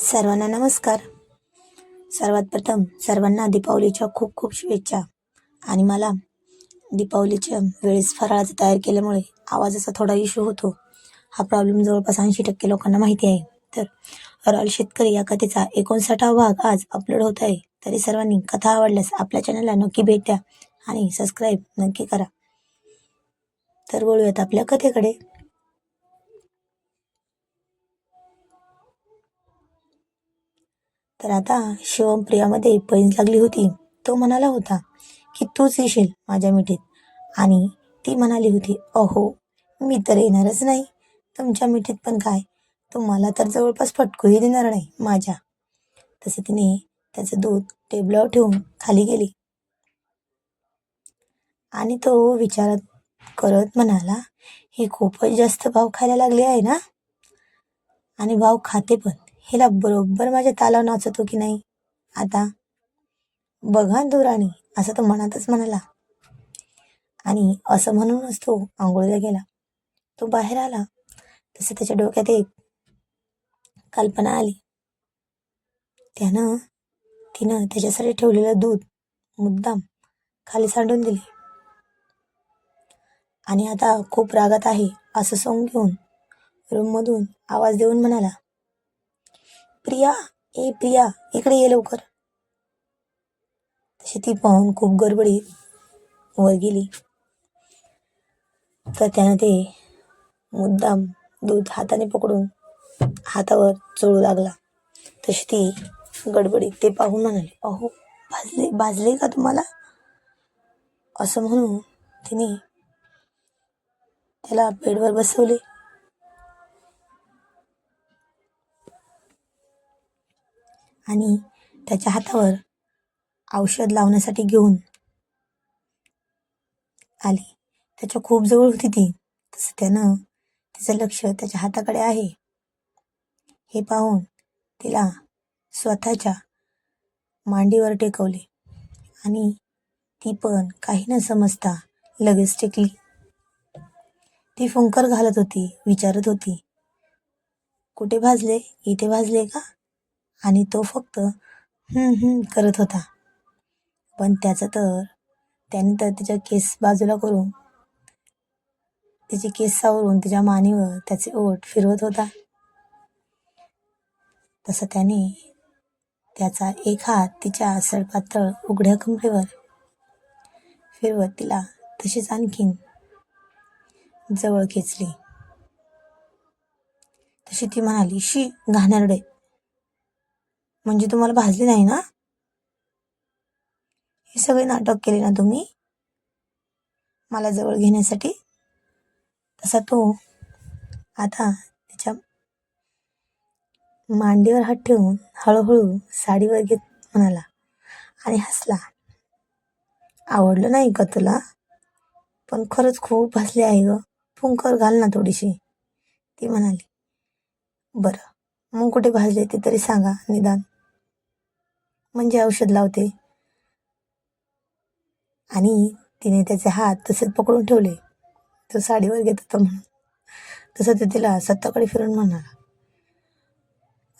सर्वांना नमस्कार. सर्वात प्रथम सर्वांना दीपावलीच्या खूप खूप शुभेच्छा. आणि मला दीपावलीच्या वेळेस फराळाचं तयार केल्यामुळे आवाजाचा थोडा इश्यू होतो. हा प्रॉब्लेम जवळपास ऐंशी टक्के लोकांना माहिती आहे. तर रॉयल शेतकरी या कथेचा एकोणसाठावा भाग आज अपलोड होत आहे. तरी सर्वांनी कथा आवडल्यास आपल्या चॅनलला नक्की भेट द्या आणि सबस्क्राईब नक्की करा. तर बोलूयात आपल्या कथेकडे. तर आता शिवम प्रियामध्ये पैंज लागली होती. तो म्हणाला होता की तूच येशील माझ्या मिठीत. आणि ती म्हणाली होती अहो मी तर येणारच नाही. तुमच्या मिठीत पण काय? तुम्हाला तर जवळपास फटकूही देणार नाही माझ्या. तसे तिने त्याचं दूध टेबलावर ठेवून खाली गेली. आणि तो विचारत करत म्हणाला ही खूपच जास्त भाव खायला लागली आहे ना? आणि भाव खाते पण. हिला बरोबर माझ्या तालावर नाचतो की नाही? आता बघा दुराणी असं तो मनातच म्हणाला. आणि असं म्हणूनच तो आंघोळीला गेला. तो बाहेर आला. तसं त्याच्या डोक्यात एक कल्पना आली. त्यानं तिनं त्याच्यासाठी ठेवलेलं दूध मुद्दाम खाली सांडून दिले. आणि आता खूप रागात आहे असं सोंग घेऊन रूममधून आवाज देऊन म्हणाला प्रिया ए प्रिया इकडे ये लवकर. तशी ती पाहून खूप गडबडीत वर गेली. तर त्यानं ते मुद्दाम दूध हाताने पकडून हातावर चोळू लागला. तशी ती गडबडीत ते पाहून म्हणाली अहो भाजले भाजले का तुम्हाला? असं म्हणून तिने त्याला बेडवर बसवले. आणि त्याच्या हातावर औषध लावण्यासाठी घेऊन आली. त्याच्या खूप जवळ होती ती. तसं त्यानं तिचं लक्ष त्याच्या हाताकडे आहे. हे पाहून तिला स्वतःच्या मांडीवर टेकवले आणि ती पण काही न समजता लगेच टेकली. ती फुंकर घालत होती विचारत होती कुठे भाजले? इथे भाजले का? आणि तो फक्त करत होता. पण त्याचं तर त्याने तर तिच्या केस बाजूला करून तिचे केस सावरून तिच्या मानेवर त्याचे ओठ फिरवत होता. तसं त्याने त्याचा एक हात तिच्या सडपातळ उघड्या कमरेवर फिरवत तिला तशीच आणखीन जवळ खेचली. तशी ती म्हणाली शी घाणेरडे म्हणजे तुम्हाला भाजली नाही ना? हे सगळे नाटक केले ना तुम्ही? मला जवळ घेण्यासाठी? तसा तो आता त्याच्या मांडीवर हात ठेवून हळूहळू साडीवर घेत म्हणाला आणि हसला. आवडलं नाही का तुला? पण खरंच खूप हसले आहे ग. फुंकर घाल ना थोडीशी. ती म्हणाली बरं. मग कुठे भाजले ते तरी सांगा निदान. म्हणजे औषध लावते. आणि तिने त्याचे हात तसेच पकडून ठेवले. तो साडीवर घेत होता म्हणून. तसं ते तिला सत्ताकडे फिरून म्हणाला.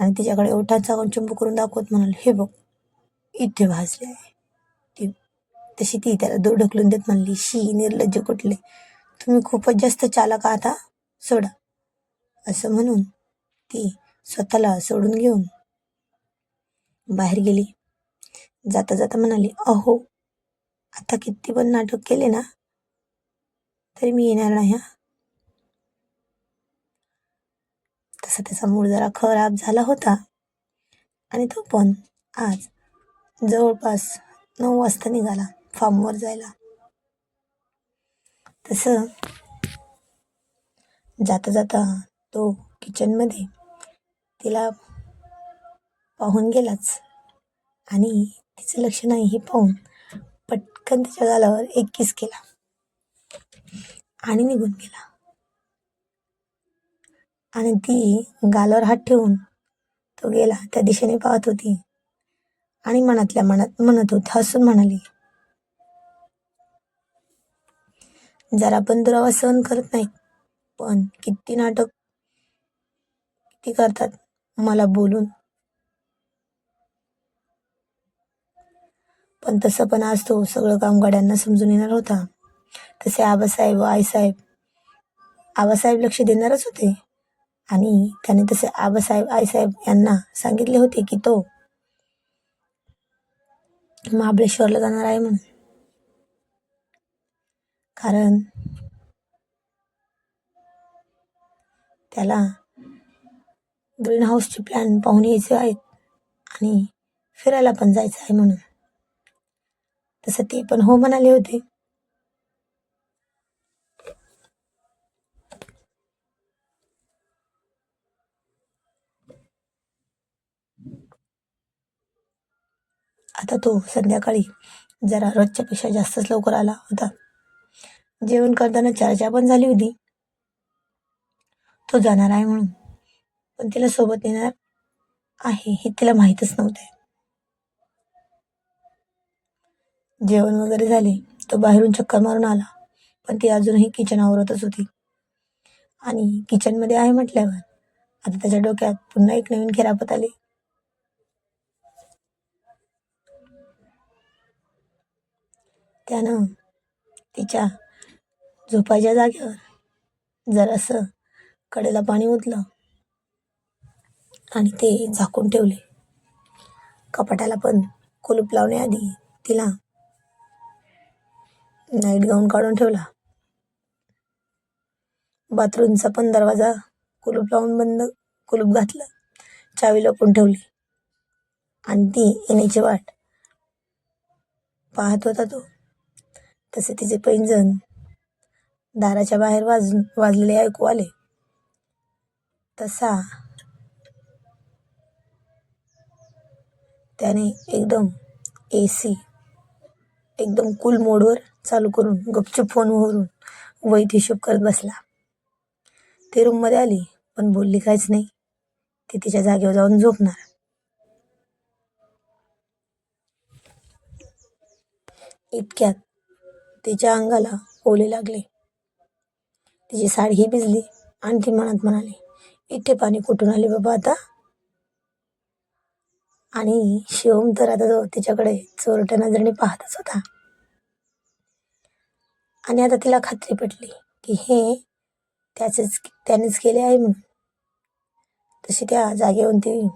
आणि तिच्याकडे ओठांचा चुंब करून दाखवत म्हणाल हे बघ इथे भाजले आहे. ती तशी ती त्याला दूर ढकलून देत म्हणली शी निर्लज्ज कुठले. तुम्ही खूपच जास्त चालक आता सोडा. असं म्हणून ती स्वतःला सोडून घेऊन बाहेर गेली. जाता जाता म्हणाली अहो आता किती पण नाटक केले ना तरी मी येणार नाही हा. तसा त्याचा मूड जरा खराब झाला होता. आणि तो पण आज जवळपास नऊ वाजता निघाला फार्मवर जायला. तसं जाता जाता तो किचनमध्ये तिला पाहून गेलाच. आणि तिचं लक्ष नाही हे पाहून पटकन तिच्या गालावर एक किस केला. आणि निघून गेला. आणि ती गालावर हात ठेवून तो गेला त्या दिशेने पाहत होती. आणि मनातल्या मनात म्हणत होती हसून म्हणाली जरा पण दुरावा सहन करत नाही पण किती नाटक किती करतात. मला बोलून. पण तसं पण आज तो सगळं काम गाड्यांना समजून येणार होता. तसे आबासाहेब व आईसाहेब आबासाहेब लक्ष देणारच होते. आणि त्याने तसे आबासाहेब आईसाहेब यांना सांगितले होते की तो महाबळेश्वरला जाणार आहे म्हणून. कारण त्याला ग्रीन हाऊसचे प्लॅन पाहून यायचे आहेत. आणि फिरायला पण जायचं आहे म्हणून. तसं ते पण हो म्हणाले होते. आता तो संध्याकाळी जरा रोजच्यापेक्षा जास्तच लवकर आला होता. जेवण करताना चर्चा पण झाली होती. तो जाणार आहे म्हणून. पण तिला सोबत येणार आहे हे तिला माहीतच नव्हते. जेवण वगैरे झाले तो बाहेरून चक्कर मारून आला पण ती अजूनही किचन आवरतच होती. आणि किचनमध्ये आहे म्हटल्यावर आता त्याच्या डोक्यात पुन्हा एक नवीन खेरापत आली. त्यानं तिच्या झोपायच्या जागेवर जरासं कडेला पाणी ओतलं. आणि ते झाकून ठेवले. कपाटाला पण कुलूप लावण्याआधी तिला नाईट गाऊन काढून ठेवला. बाथरूमचा पण दरवाजा कुलूप लावून बंद कुलूप घातलं चावी लपून ठेवली. आणि ती येण्याची वाट पाहत होता तो. तसे तिचे पैंजण दाराच्या बाहेर वाज वाजलेले ऐकू आले. तसा त्याने एकदम ए सी एकदम कूल मोडवर चालू करून गपचूप फोनवरून वैत हिशोब करत बसला. ते रूममध्ये आली पण बोलली काहीच नाही. ती तिच्या जागेवर जाऊन झोपणार. इतक्यात तिच्या अंगाला ओले लागले. तिची साडीही भिजली. आणि ती मनात म्हणाली इथे पाणी कुठून आले बाबा आता? आणि शिवम तर आता तो तिच्याकडे चोरट्या नजरेने पाहतच होता. आणि आता तिला खात्री पटली की हे त्याचेच त्यानेच केले आहे म्हणून. तशी त्या जागेवरून ती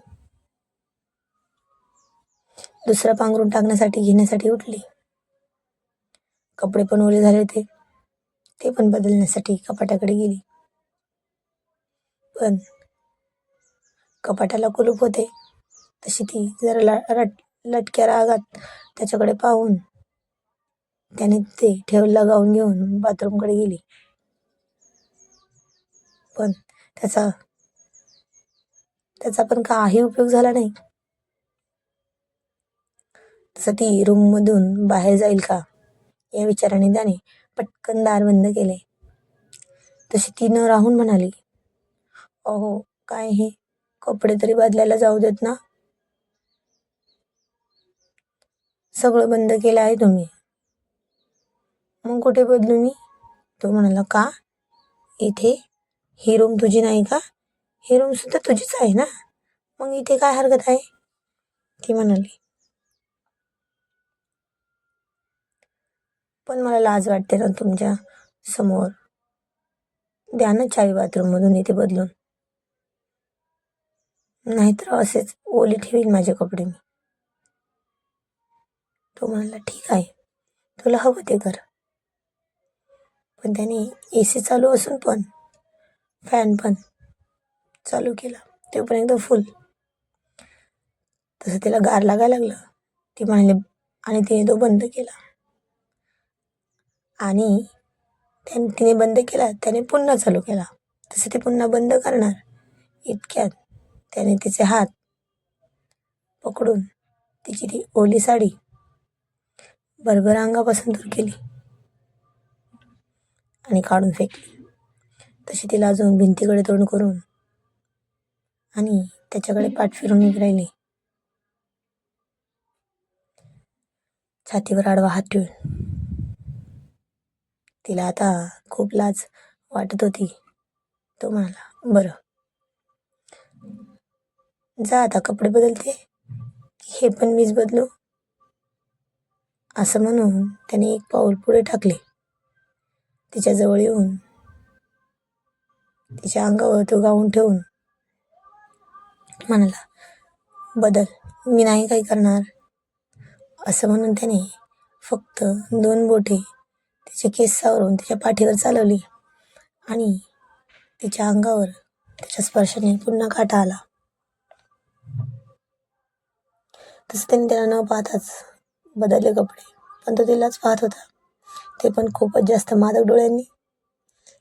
दुसरं पांघरून टाकण्यासाठी घेण्यासाठी उठली. कपडे पण ओले झाले होते. ते पण बदलण्यासाठी कपाटाकडे गेली. पण कपाटाला कुलूप होते. तशी ती जरा ला रट लटक्या रागात त्याच्याकडे पाहून त्याने ते ठेव लगावून घेऊन बाथरूमकडे गेली. पण त्याचा त्याचा पण काही उपयोग झाला नाही. तसं ती रूममधून बाहेर जाईल का? या विचाराने त्याने पटकन दार बंद केले. तशी ती न राहून म्हणाली अहो काय हे? कपडे तरी बदलायला जाऊ देत ना? सगळं बंद केलं आहे तुम्ही. मग कुठे बदलू मी? तो म्हणाला का? इथे? ही रूम तुझी नाही का? ही रूम सुद्धा तुझीच आहे ना? मग इथे काय हरकत आहे? ती म्हणाली. पण मला लाज वाटते ना तुमच्यासमोर. द्या ना चावी बाथरूममधून इथे बदलून. नाहीतर असेच ओली ठेवीन माझे कपडे मी. तो म्हणाला ठीक आहे. तुला हवं ते कर. पण त्याने ए सी चालू असून पण फॅन पण चालू केला. ते पण एकदम फुल तसं तिला गार लागायला लागलं. ती म्हणाली आणि तिने तो बंद केला. आणि त्याने तिने बंद केला. त्याने पुन्हा चालू केला. तसं ते पुन्हा बंद करणार. इतक्यात त्याने तिचे हात पकडून तिची ती ओली साडी बरोबर अंगापासून दूर केली. आणि काढून फेकली. तशी तिला अजून भिंतीकडे तोंड करून आणि त्याच्याकडे पाठ फिरून उभी राहिली. छातीवर आडवा हात ठेवून. तिला आता खूप लाज वाटत होती. तो म्हणाला बरं. जा आता कपडे बदलते. हे पण मीच बदलू. असं म्हणून त्याने एक पाऊल पुढे टाकले. तिच्याजवळ येऊन तिच्या अंगावर तो गाऊन ठेवून म्हणाला बदल मी नाही काही करणार. असं म्हणून त्याने फक्त दोन बोटे तिचे केस सावरून तिच्या पाठीवर चालवली आणि तिच्या अंगावर त्याच्या स्पर्शाने पुन्हा काटा आला. तसं त्याने त्याला न पाहताच बदलले कपडे. पण तो तिलाच पाहत होता. ते पण खूपच जास्त मादक डोळ्यांनी.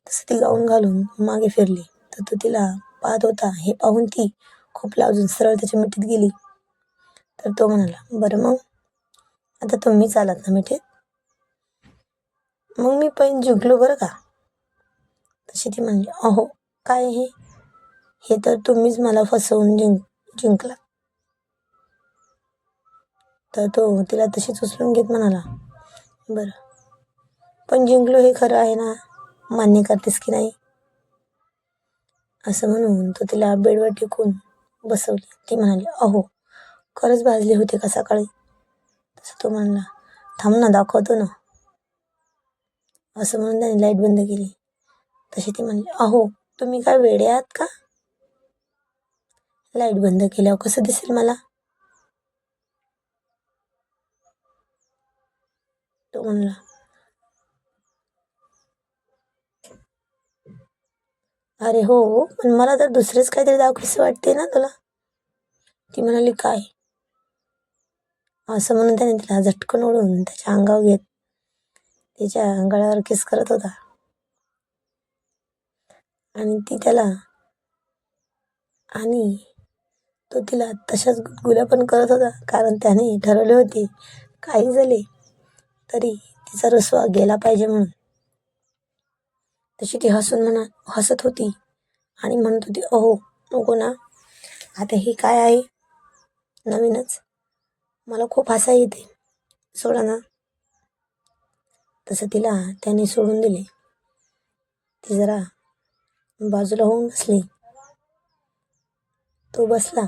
तसं ती गाऊन घालून मागे फिरली. तर तो तिला पाहत होता. हे पाहून ती खूप लावून सरळ त्याच्या मिठीत गेली. तर तो म्हणाला बरं मग? आता तुम्ही चालात ना मिठीत? मग मी पण जिंकलो बरं का? तशी ती म्हणली अहो काय हे? हे तर तुम्हीच मला फसवून जिंक जिंकला तर तो तिला तशीच उचलून घेत म्हणाला बरं पण जिंकलो हे खरं आहे ना? मान्य करतेस की नाही? असं म्हणून तो तिला बेडवर टिकून बसवली. ती म्हणाली अहो खरंच भाजले होते का सकाळी? तसं तो म्हणला थांब ना दाखवतो ना. असं म्हणून त्याने लाइट बंद केली. तशी ती म्हणली अहो तुम्ही काय वेडे आहात का? लाइट बंद केल्यावर कसं दिसेल मला? तो अरे हो पण मला तर दुसरेच काहीतरी दाखवसे वाटते ना तुला. ती म्हणाली काय? असं म्हणून त्याने तिला झटकन ओढून त्याच्या अंगावर घेत तिच्या गळ्यावर किस करत होता. आणि ती त्याला आणि तो तिला तशाच गुला पण करत होता कारण त्याने ठरवले होते काही झाले तरी तिचा रसवा गेला पाहिजे म्हणून. तशी ती हसून म्हणा हसत होती आणि म्हणत होती अहो नको ना. आता हे काय आहे? नवीनच. मला खूप हसा येते. सोडा ना. तसं तिला त्याने सोडून दिले. ती जरा बाजूला होऊन बसली. तो बसला.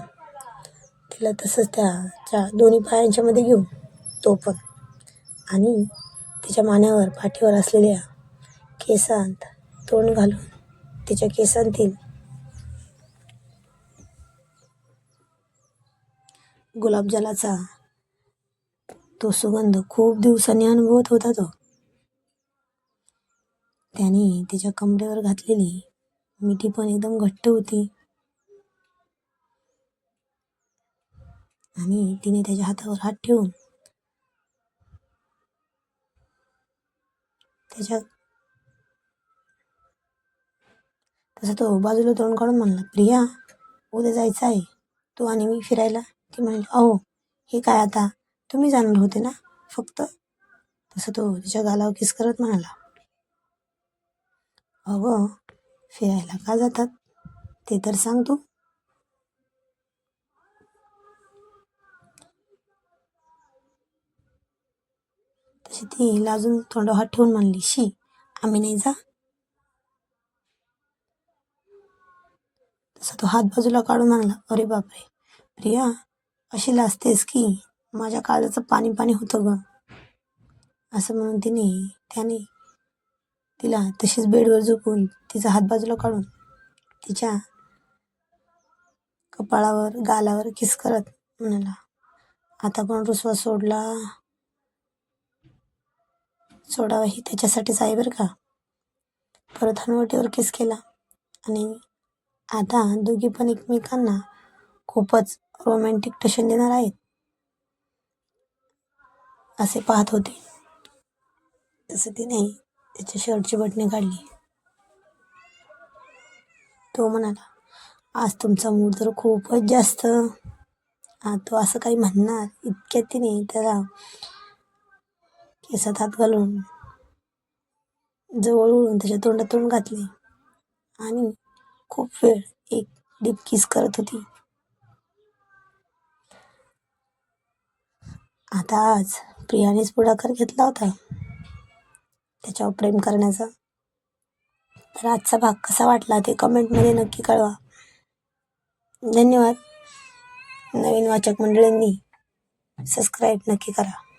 तिला तसंच त्याच्या दोन्ही पायांच्या मध्ये घेऊन. तो पण. आणि तिच्या मानेवर पाठीवर असलेल्या केसांत तोंड घालून तिच्या केसांतील गुलाबजलाचा तो सुगंध खूप दिवसांनी अनुभवत होता तो. त्याने तिच्या कमरेवर घातलेली मिठी पण एकदम घट्ट होती. आणि तिने त्याच्या हातावर हात ठेवून त्याच्या तसं तो बाजूला तोंड काढून म्हणला प्रिया उद्या जायचं आहे. तू आणि मी फिरायला. ती म्हणाली अहो हे काय आता? तुम्ही जाणार होते ना फक्त? तसं तो तिच्या गालावर किस करत म्हणाला अगं फिरायला का जातात? ते तर सांग तू. तशी ती लाजून तोंडावर हात ठेवून म्हणली शी आम्ही नाही जा. तसा तो हात बाजूला काढून म्हणला अरे बापरे प्रिया अशी लाजतेस की? माझ्या काळजाचं पाणी पाणी होतं ग. असं म्हणून तिने त्याने तिला तशीच बेडवर झोपून तिचा हात बाजूला काढून तिच्या कपाळावर गालावर किस करत म्हणाला आता पण रुसवा सोडला? सोडावा ही त्याच्यासाठीच आहे बरं का. परत हनुवटीवर किस केला. आणि आता दोघी पण एकमेकांना खूपच रोमॅन्टिक टशन देणार आहेत. असे पाहत होते. तसं तिने त्याच्या शर्टची बटणे काढली. तो म्हणाला आज तुमचा मूड तर खूपच जास्त. तो असं काही म्हणणार इतक्यात तिने त्याला केसात हात घालून जवळ उडून त्याच्या तोंडात तोंड घातले. आणि खूप वेळ एक डीप किस करत होती. आता आज प्रियानेच पुढाकार घेतला होता. त्याच्यावर प्रेम करण्याचा. तर आजचा भाग कसा वाटला ते कमेंटमध्ये नक्की कळवा. धन्यवाद. नवीन वाचक मंडळींनी सबस्क्राईब नक्की करा.